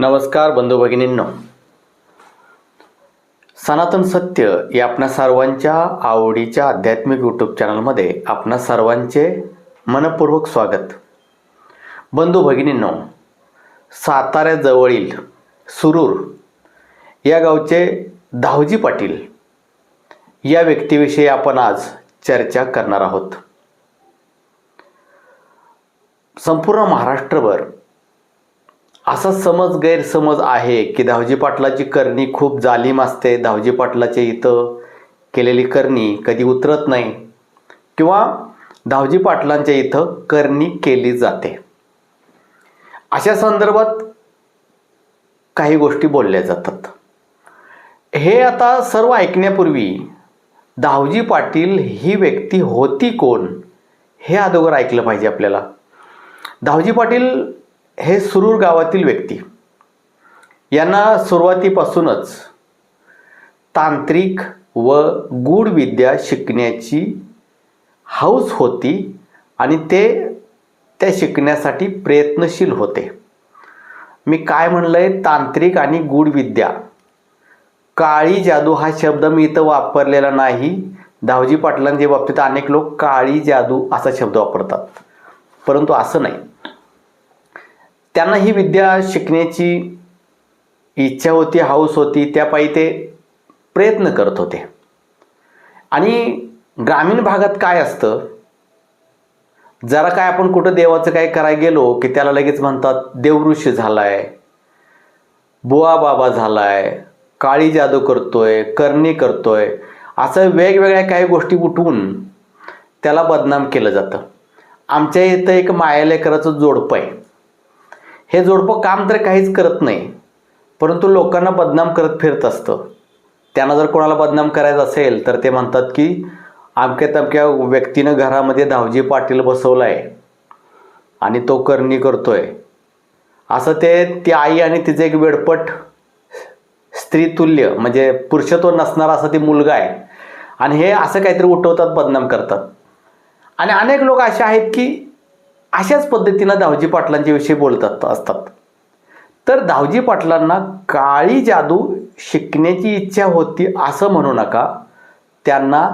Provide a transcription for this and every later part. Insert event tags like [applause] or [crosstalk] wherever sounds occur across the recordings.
नमस्कार बंधू भगिनींनो. सनातन सत्य या आपणा सर्वांच्या आवडीच्या आध्यात्मिक यूट्यूब चॅनलमध्ये आपणा सर्वांचे मनपूर्वक स्वागत. बंधू भगिनींनो साताऱ्याजवळील सुरूर या गावचे धावजी पाटील या व्यक्तीविषयी आपण आज चर्चा करणार आहोत. संपूर्ण महाराष्ट्रभर असा समज गैरसमज आहे की धावजी पाटलाची करणी खूप जालीम असते. धावजी पाटलाच्या इथं केलेली करणी कधी उतरत नाही किंवा धावजी पाटलांच्या इथं करणी केली जाते. अशा संदर्भात काही गोष्टी बोलल्या जातात. हे आता सर्व ऐकण्यापूर्वी धावजी पाटील ही व्यक्ती होती कोण? हे अगोदर ऐकलं पाहिजे आपल्याला. धावजी पाटील हे सुरूर गावातील व्यक्ती. यांना सुरुवातीपासूनच तांत्रिक व गूढ विद्या शिकण्याची हौस होती आणि ते त्या शिकण्यासाठी प्रयत्नशील होते. मी काय म्हणलंय? तांत्रिक आणि गूढ विद्या. काळी जादू हा शब्द मी इथं वापरलेला नाही. धावजी पाटलांच्या बाबतीत अनेक लोक काळी जादू असा शब्द वापरतात. परंतु असं नाही. त्यांना ही विद्या शिकण्याची इच्छा होती हाऊस होती त्यापायी ते प्रयत्न करत होते. आणि ग्रामीण भागात काय असतं? जरा काय आपण कुठं देवाचं काय करायला गेलो की त्याला लगेच म्हणतात देवऋषी झालाय बुवा बाबा झालाय काळी जादू करतोय करणी करतोय असं वेगवेगळ्या काही गोष्टी उठवून त्याला बदनाम केलं जातं. आमच्या इथं एक मायालेकराचं जोडपं आहे. हे जोडपं काम तर काहीच करत नाही परंतु लोकांना बदनाम करत फिरत असतं. त्यांना जर कोणाला बदनाम करायचं असेल तर ते म्हणतात की अमक्या तमक्या व्यक्तीनं घरामध्ये धावजी पाटील बसवला आहे आणि तो करणी करतो आहे असं ते ती आई आणि तिचं एक वेडपट स्त्रीतुल्य म्हणजे पुरुषत्व नसणारा असा ती मुलगा आहे. आणि हे असं काहीतरी उठवतात बदनाम करतात. आणि अनेक लोक असे आहेत की अशाच पद्धतीनं धावजी पाटलांच्या विषयी बोलतात असतात. तर धावजी पाटलांना काळी जादू शिकण्याची इच्छा होती असं म्हणू नका. त्यांना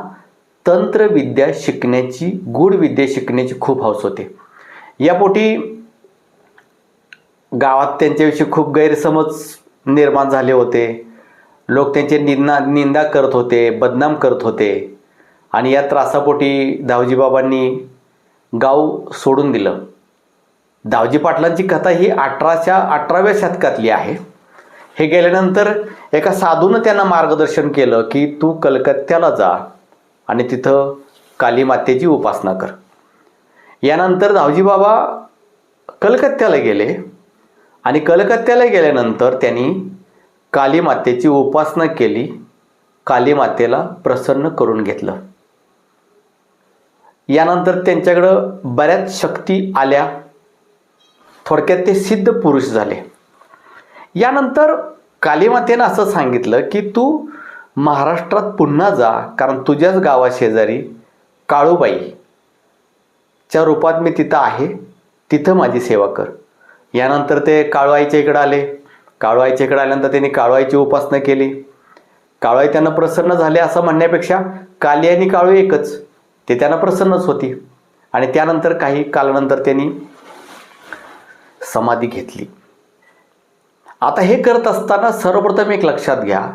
तंत्रविद्या शिकण्याची गूढ विद्या शिकण्याची खूप हौस होते. यापोटी गावात त्यांच्याविषयी खूप गैरसमज निर्माण झाले होते. लोक त्यांचे निंदा निंदा करत होते बदनाम करत होते. आणि या त्रासापोटी दावजीबाबांनी गाव सोडून दिलं. दावजी पाटलांची कथा ही अठराच्या अठराव्या शतकातली आहे. हे गेल्यानंतर एका साधूनं त्यांना मार्गदर्शन केलं की तू कलकत्त्याला जा आणि तिथं काली मातेची उपासना कर. यानंतर दावजी बाबा कलकत्त्याला गेले आणि कलकत्त्याला गेल्यानंतर त्यांनी काली मातेची उपासना केली काली मातेला प्रसन्न करून घेतलं. यानंतर त्यांच्याकडं बऱ्याच शक्ती आल्या. थोडक्यात ते सिद्ध पुरुष झाले. यानंतर कालीमातेनं असं सांगितलं की तू महाराष्ट्रात पुन्हा जा कारण तुझ्याच गावाशेजारी काळूबाई च्या रूपात मी तिथं आहे. तिथं माझी सेवा कर. यानंतर ते काळूआईच्या इकडं आले. काळूआईच्या इकडं आल्यानंतर त्यांनी काळूआईची उपासना केली. काळूआई त्यांना प्रसन्न झाले असं म्हणण्यापेक्षा काली आणि काळू एकच. ते त्यांना प्रसन्नच होती. आणि त्यानंतर काही कालानंतर त्यांनी समाधी घेतली. आता हे करत असताना सर्वप्रथम एक लक्षात घ्या.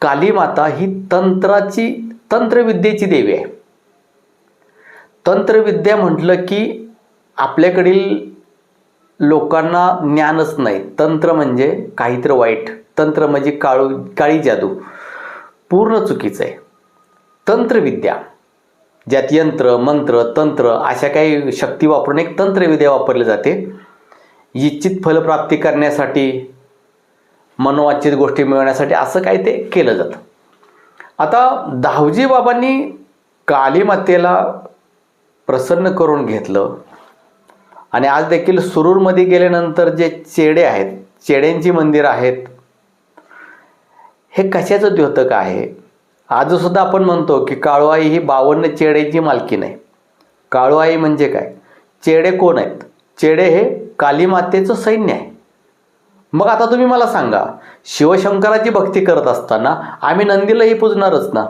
काली माता ही तंत्राची तंत्रविद्येची देवी आहे. तंत्रविद्या म्हटलं की आपल्याकडील लोकांना ज्ञानच नाही. तंत्र म्हणजे काहीतरी वाईट. तंत्र म्हणजे काळू काळी जादू. पूर्ण चुकीचं आहे. तंत्रविद्या. ज्यात यंत्र मंत्र तंत्र अशा काही शक्ती वापरून एक तंत्रविद्या वापरली जाते. इच्छित फलप्राप्ती करण्यासाठी मनोवाचित गोष्टी मिळवण्यासाठी असं काही ते केलं जातं. आता दावजी बाबांनी कालीमातेला प्रसन्न करून घेतलं. आणि आज देखील सुरूरमध्ये गेल्यानंतर जे चेडे आहेत चेड्यांची मंदिरं आहेत हे कशाचं द्योतक आहे? आजसुद्धा आपण म्हणतो की काळूआई ही बावन्न चेड्यांची मालकी नाही. काळूआई म्हणजे काय? चेडे कोण आहेत? चेडे हे कालीमातेचं सैन्य आहे. मग आता तुम्ही मला सांगा शिवशंकराची भक्ती करत असताना आम्ही नंदीलाही पूजणारच ना?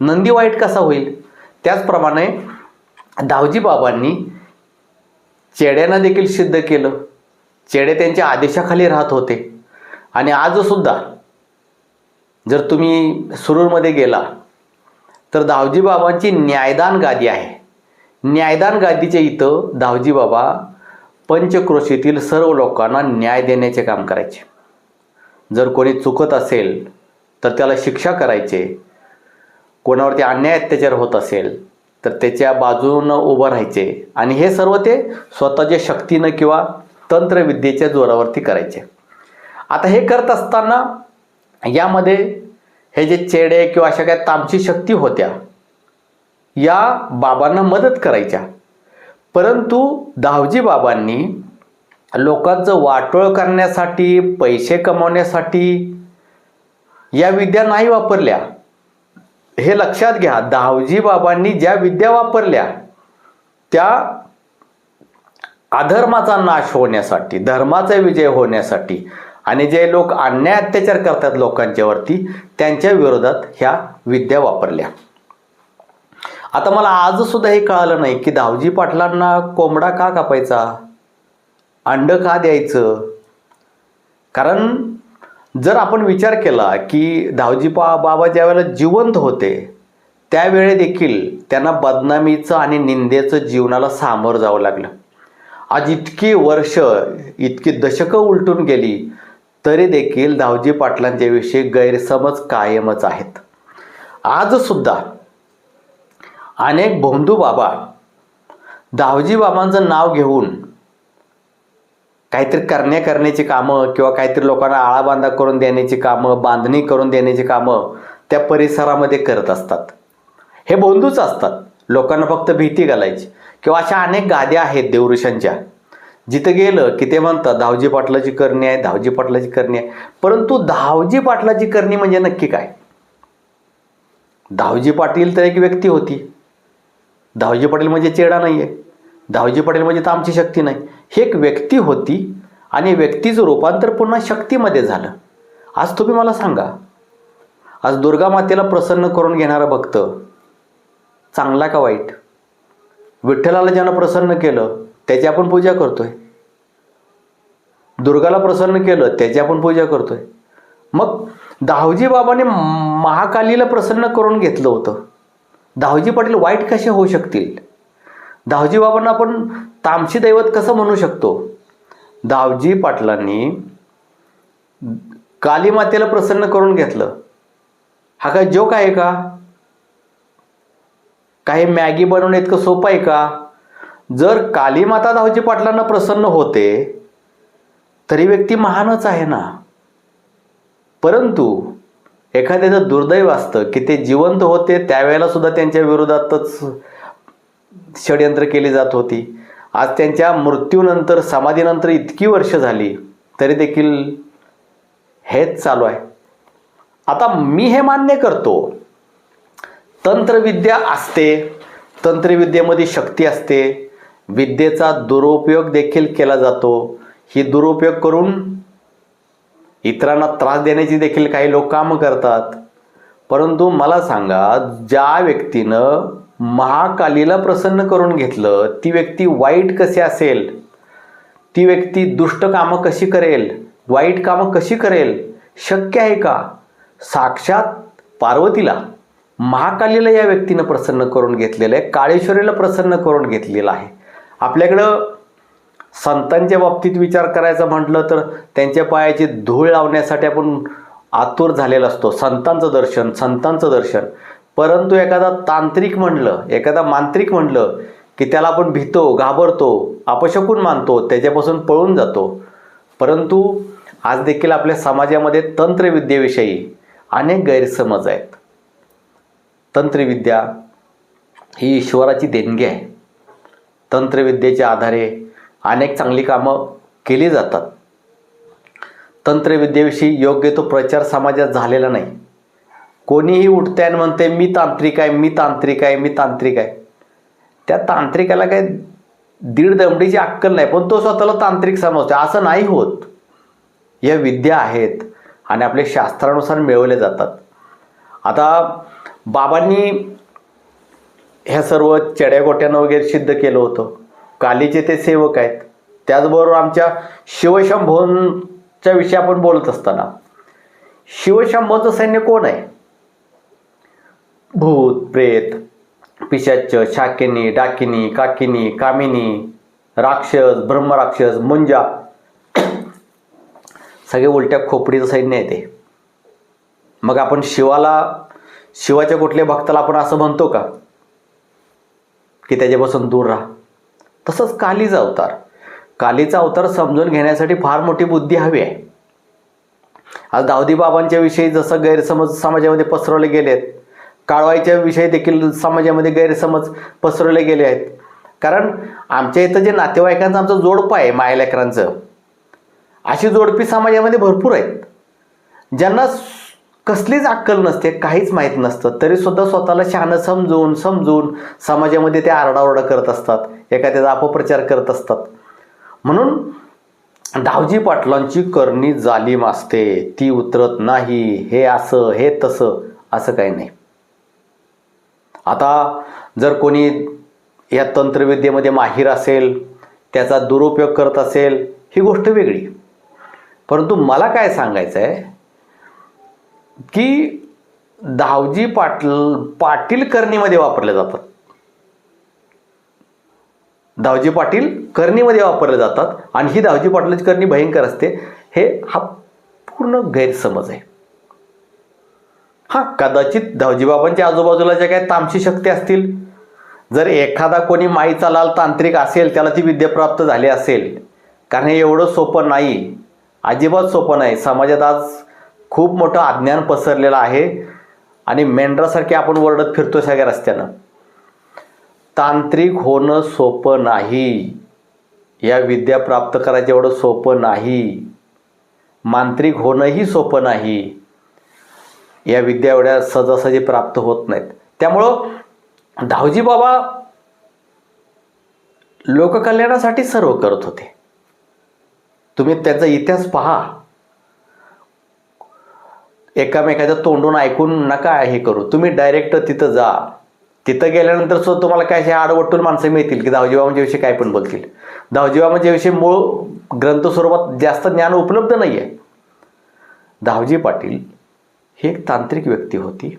नंदी वाईट कसा होईल? त्याचप्रमाणे दावजी बाबांनी चेड्यांना देखील सिद्ध केलं. चेडे त्यांच्या आदेशाखाली राहत होते. आणि आजसुद्धा जर तुम्ही सुरूरमध्ये गेला तर दावजी बाबांची न्यायदान गादी आहे. न्यायदान गादीच्या इथं दावजी बाबा पंचक्रोशीतील सर्व लोकांना न्याय देण्याचे काम करायचे. जर कोणी चुकत असेल तर त्याला शिक्षा करायचे. कोणावरती अन्याय अत्याचार होत असेल तर त्याच्या बाजूनं उभं राहायचे आणि हे सर्व ते स्वतःच्या शक्तीनं किंवा तंत्रविद्येच्या जोरावरती करायचे. आता हे करत असताना यामध्ये हे जे चेडे किंवा अशा काय तामची शक्ती होत्या या बाबांना मदत करायच्या. परंतु दावजी बाबांनी लोकांचं वाटोळ करण्यासाठी पैसे कमावण्यासाठी या विद्या नाही वापरल्या. हे लक्षात घ्या दावजी बाबांनी ज्या विद्या वापरल्या त्या अधर्माचा नाश होण्यासाठी धर्माचा विजय होण्यासाठी आणि जे लोक अन्याय अत्याचार करतात लोकांच्यावरती त्यांच्या विरोधात ह्या विद्या वापरल्या. आता मला आज सुद्धा हे कळालं नाही की दावजी पाटलांना कोंबडा का कापायचा? अंड का द्यायचं? कारण जर आपण विचार केला की दावजी पा बाबा ज्यावेळेला जिवंत होते त्यावेळे देखील त्यांना बदनामीचं आणि निंदेचं जीवनाला सामोरं जावं लागलं. आज इतकी वर्ष इतकी दशकं उलटून गेली तरी देखील दावजी पाटलांच्याविषयी गैरसमज कायमच आहेत. आजसुद्धा अनेक भोंदू बाबा दावजी बाबांचं नाव घेऊन काहीतरी करण्या करण्याची कामं किंवा काहीतरी लोकांना आळाबांधा करून देण्याची कामं बांधणी करून देण्याची कामं त्या परिसरामध्ये करत असतात. हे बोंदूच असतात. लोकांना फक्त भीती घालायची. किंवा अशा अनेक गाद्या आहेत देवऋषांच्या. जिथं गेलं की ते म्हणतात धावजी पाटलाची करणी आहे धावजी पाटलाची करणी आहे. परंतु धावजी पाटलाची करणी म्हणजे नक्की काय? धावजी पाटील तर एक व्यक्ती होती. धावजी पाटील म्हणजे चेडा नाही आहे धावजी पाटील म्हणजे तर आमची शक्ती नाही. ही एक व्यक्ती होती आणि व्यक्तीचं रूपांतर पुन्हा शक्तीमध्ये झालं. आज तुम्ही मला सांगा आज दुर्गा मातेला प्रसन्न करून घेणारा भक्त चांगला का वाईट? विठ्ठलाला ज्यानं प्रसन्न केलं त्याची आपण पूजा करतोय. दुर्गाला प्रसन्न केलं त्याची आपण पूजा करतोय. मग दावजी बाबाने महाकालीला प्रसन्न करून घेतलं होतं. दावजी पाटील वाईट कसे होऊ शकतील? दावजी बाबांना आपण तामशी दैवत कसं म्हणू शकतो? दावजी पाटलांनी कालीमातेला प्रसन्न करून घेतलं. हा काय जोक आहे का? काही मॅगी बनवणं इतकं सोपं आहे का? जर कालीमाता दावजी पाटलांना प्रसन्न होते तरी व्यक्ती महानच आहे ना? परंतु एखाद्याचं दुर्दैव असतं की ते जिवंत होते त्यावेळेला सुद्धा त्यांच्या विरोधातच षडयंत्र केली जात होती. आज त्यांच्या मृत्यूनंतर समाधीनंतर इतकी वर्ष झाली तरी देखील हेच चालू आहे. आता मी हे मान्य करतो. तंत्रविद्या असते तंत्रविद्येमध्ये शक्ती असते विद्येचा दुरुपयोग देखील केला जातो. ही दुरुपयोग करून इतरांना त्रास देण्याची देखील काही लोक कामं करतात. परंतु मला सांगा ज्या व्यक्तीनं महाकालीला प्रसन्न करून घेतलं ती व्यक्ती वाईट कशी असेल? ती व्यक्ती दुष्ट कामं कशी करेल? वाईट कामं कशी करेल? शक्य आहे का? साक्षात पार्वतीला महाकालीला या व्यक्तीनं प्रसन्न करून घेतलेलं आहे काळेश्वरीला प्रसन्न करून घेतलेलं आहे. आपल्याकडं संतांच्या बाबतीत विचार करायचा म्हटलं तर त्यांच्या पायाची धूळ लावण्यासाठी आपण आतुर झालेला असतो. संतांचं दर्शन संतांचं दर्शन. परंतु एखादा तांत्रिक म्हणलं एखादा मांत्रिक म्हणलं की त्याला आपण भीतो घाबरतो अपशकून मानतो त्याच्यापासून पळून जातो. परंतु आज देखील आपल्या समाजामध्ये तंत्रविद्येविषयी अनेक गैरसमज आहेत. तंत्रविद्या ही ईश्वराची देणगी आहे. तंत्रविद्येच्या आधारे अनेक चांगली कामं केली जातात. तंत्रविद्येविषयी योग्य तो प्रचार समाजात झालेला नाही. कोणीही उठते आणि म्हणते मी तांत्रिक आहे मी तांत्रिक आहे मी तांत्रिक आहे. त्या तांत्रिकाला काय दीड दमडीची अक्कल नाही पण तो स्वतःला तांत्रिक समजतो असं नाही होत. या विद्या आहेत आणि आपले शास्त्रानुसार मिळवले जातात. आता बाबांनी ह्या सर्व चड्यागोट्यानं वगैरे सिद्ध केलं होतं. कालीचे ते सेवक आहेत. त्याचबरोबर आमच्या शिवशंभोंच्या विषयी आपण बोलत असताना शिवशंभोचं सैन्य कोण आहे? भूत प्रेत पिशाच शाकिनी डाकिनी काकिनी कामिनी राक्षस ब्रह्मराक्षस मुंजा [coughs] सगळे उलट्या खोपडीचं सैन्य आहे ते. मग आपण शिवाला शिवाच्या कुठल्या भक्ताला आपण असं म्हणतो का? की त्याच्यापासून दूर राहा. तसंच कालीचा अवतार. कालीचा अवतार समजून घेण्यासाठी फार मोठी बुद्धी हवी आहे. आज दाऊदी बाबांच्या विषयी जसं गैरसमज समाजामध्ये पसरवले गेलेत काळवाईच्या विषयी देखील समाजामध्ये गैरसमज पसरवले गेले आहेत. कारण आमच्या इथं जे नातेवाईकांचं आमचं जोडपं आहे मायलेकरांचं अशी जोडपी समाजामध्ये भरपूर आहेत. ज्यांना कसलीच अक्कल नसते काहीच माहीत नसतं. तरीसुद्धा स्वतःला शहाणं समजून समजून समाजामध्ये ते आरडाओरडा करत असतात. एखाद्याचा अपप्रचार करत असतात. म्हणून दावजी पाटलांची करणी जालीम असते. ती उतरत नाही. हे असं हे तसं असं काही नाही. आता जर कोणी या तंत्रविद्येमध्ये माहीर असेल त्याचा दुरुपयोग करत असेल ही गोष्ट वेगळी. परंतु मला काय सांगायचं आहे की दावजी पाटील पाटील करणीमध्ये वापरले जातात. दावजी पाटील करणीमध्ये वापरले जातात आणि ही दावजी पाटलाची करणी भयंकर असते हे हा पूर्ण गैरसमज आहे. हा कदाचित धावजीबाबांच्या आजूबाजूला ज्या काही तामशी शक्ती असतील जर एखादा कोणी माईचा लाल तांत्रिक असेल त्याला ती विद्या प्राप्त झाली असेल कारण हे एवढं सोपं नाही अजिबात सोपं नाही. समाजात आज खूप मोठं अज्ञान पसरलेलं आहे आणि मेंढरासारखे आपण वरडत फिरतो सगळ्या रस्त्यानं. तांत्रिक होणं सोपं नाही. या विद्या प्राप्त करायचं एवढं सोपं नाही. मांत्रिक होणंही सोपं नाही. या विद्या एवढ्या सहजासहजी प्राप्त होत नाहीत. त्यामुळं धावजी बाबा लोककल्याणासाठी सर्व करत होते. तुम्ही त्याचा इतिहास पहा. एकामेकाच्या तोंडून ऐकून नका हे करू. तुम्ही डायरेक्ट तिथं जा. तिथं गेल्यानंतर सुद्धा तुम्हाला काय असे आडवटून माणसं मिळतील की दावजीबाबांच्याविषयी काय पण बोलतील. दावजीबामांच्याविषयी मूळ ग्रंथ स्वरूपात जास्त ज्ञान उपलब्ध नाही आहे दावजी पाटील ही एक तांत्रिक व्यक्ती होती.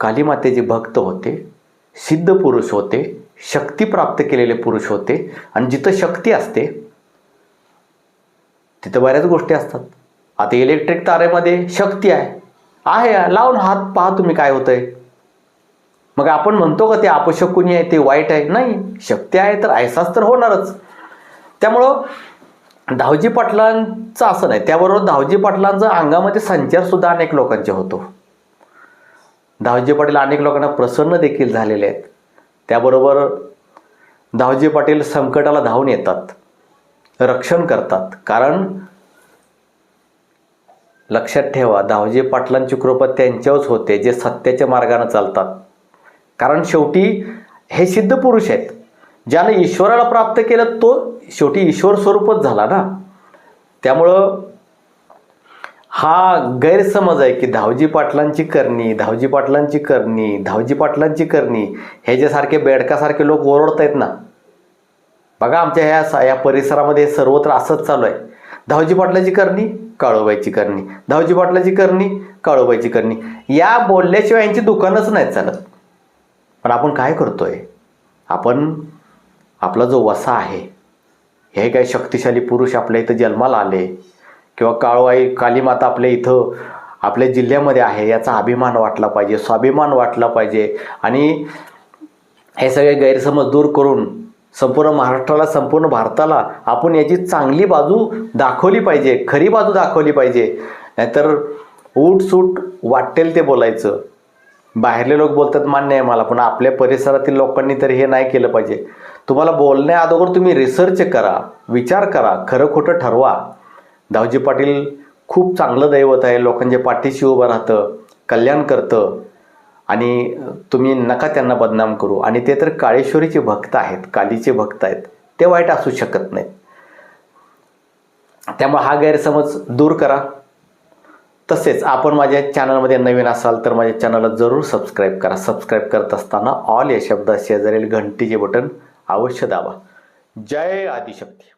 कालीमातेचे भक्त होते सिद्ध पुरुष होते शक्ती प्राप्त केलेले पुरुष होते आणि जिथं शक्ती असते तिथं बऱ्याच गोष्टी असतात. आता इलेक्ट्रिक तारेमध्ये शक्ती आहे. आहे लावून हात पहा तुम्ही काय होतंय. मग आपण म्हणतो का ते अपशकुनी आहे ते वाईट आहे? नाही शक्ती आहे तर ऐसाच तर होणारच. त्यामुळं धावजी पाटलांचं असं नाही त्याबरोबर धावजी पाटलांचा अंगामध्ये संचारसुद्धा अनेक लोकांचे होतो. धावजी पाटील अनेक लोकांना प्रसन्न देखील झालेले आहेत. त्याबरोबर धावजी पाटील संकटाला धावून येतात. रक्षण करतात. कारण लक्षात ठेवा दावजी पाटलांची कृपा त्यांच्यावरच होते जे सत्याच्या मार्गाने चालतात. कारण शेवटी हे सिद्ध पुरुष आहेत. ज्याने ईश्वराला प्राप्त केलं तो शेवटी ईश्वर स्वरूपच झाला ना. त्यामुळं हा गैरसमज आहे की धावजी पाटलांची करणी धावजी पाटलांची करणी धावजी पाटलांची करणी ह्याच्यासारखे बेडकासारखे लोक ओरडत आहेत ना. बघा आमच्या ह्या या परिसरामध्ये सर्वत्र असंच चालू आहे. धावजी पाटलाची करणी काळोबाईची करणी धावजी बाटलाची करणी काळोबाईची करणी. या बोलल्याशिवाय यांची दुकानच नाहीत चालत. पण आपण काय करतोय? आपण आपला जो वसा आहे हे काही शक्तिशाली पुरुष आपल्या इथं जन्माला आले किंवा काळोबाई कालीमाता आपल्या इथं आपल्या जिल्ह्यामध्ये आहे याचा अभिमान वाटला पाहिजे स्वाभिमान वाटला पाहिजे आणि हे सगळे गैरसमज दूर करून संपूर्ण महाराष्ट्राला संपूर्ण भारताला आपण याची चांगली बाजू दाखवली पाहिजे खरी बाजू दाखवली पाहिजे. नाहीतर सूट वाटेल ते बोलायचं. बाहेरले लोक बोलतात मान्य आहे मला पण आपल्या परिसरातील लोकांनी तर हे नाही केलं पाहिजे. तुम्हाला बोलण्या अगोदर तुम्ही रिसर्च करा विचार करा खरं खोटं ठरवा. दावजी पाटील खूप चांगलं दैवत आहे लोकांच्या पाठीशी उभं राहतं कल्याण करतं. आणि तुम्ही नका त्यांना बदनाम करू. आणि ते तर काळेश्वरीचे भक्त आहेत कालीचे भक्त आहेत. ते वाईट असू शकत नाहीत. त्यामुळे हा गैरसमज दूर करा. तसेच आपण माझ्या चॅनलमध्ये नवीन असाल तर माझ्या चॅनलला जरूर सबस्क्राईब करा. सबस्क्राईब करत असताना ऑल या शब्दात शेजारील घंटीचे बटन अवश्य दाबा. जय आदिशक्ती.